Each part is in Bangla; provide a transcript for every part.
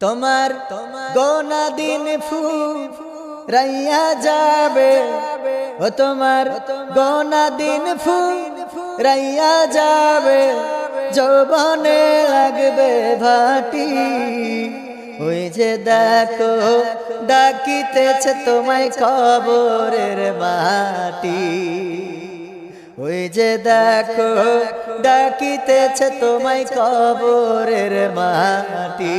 তোমার গোনা দিন ফু রাইয়া যাবে। ও তোমার গোনা দিন ফু রাইয়া যাবে। যৌবনে লাগবে ভাটি। ওই যে দেখো, ডাকিতেছে তোমায় কবরের মাটি। ওই যে দেখো, ডাকিতেছে তোমায় কবরের মাটি।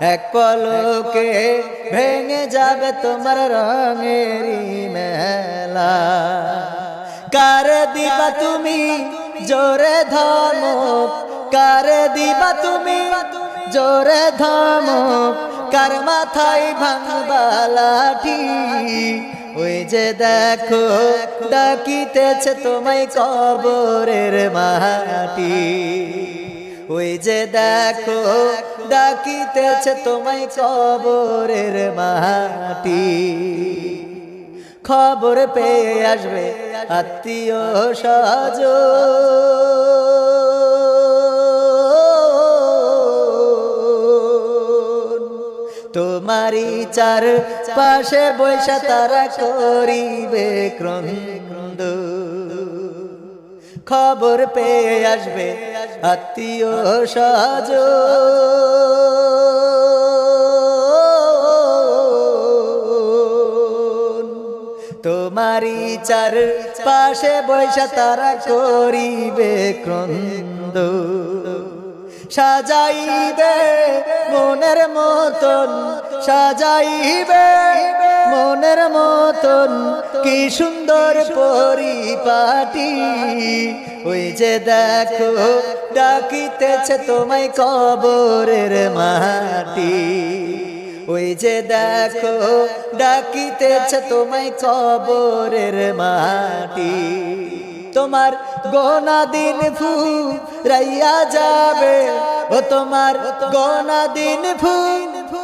এক পলকে ভেঙে যাবে তোমার রঙেরই মেলা। কার দিবা তুমি? জোরে ধমক। কার দিবা তুমি? জোরে ধমক। কার মাথায় ভাঙবা লাঠি? ওই যে দেখো, ডাকিতেছে তোমায় কবরের মাটি। ওই যে দেখো, ডাকিতেছে তোমায় কবরের মাটি। খবর পেয়ে আসবে আত্মীয় সজ তোমারি চার পাশে বৈশা তারা করিবে ক্রন্দ খবর পেয়ে আসবে আত্মীয় সজ তোমারি চার পাশে বৈশা তারা করিবে ক্রন্দ। সাজাইবে মনের মতন, সাজাইবে মনের মতন, কি সুন্দর পরিপাটি। ওই যে দেখো, ডাকিতেছে তোমায় কবরের মাটি। ওই যে দেখো, ডাকিতেছে তোমায় কবরের মাটি। তোমার গোনা দিন ফু রাইয়া যাবে, ও তোমার গোনা দিন ফু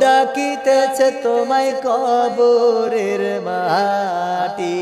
ডাকিতেছে তোমায় কবরের মাটি।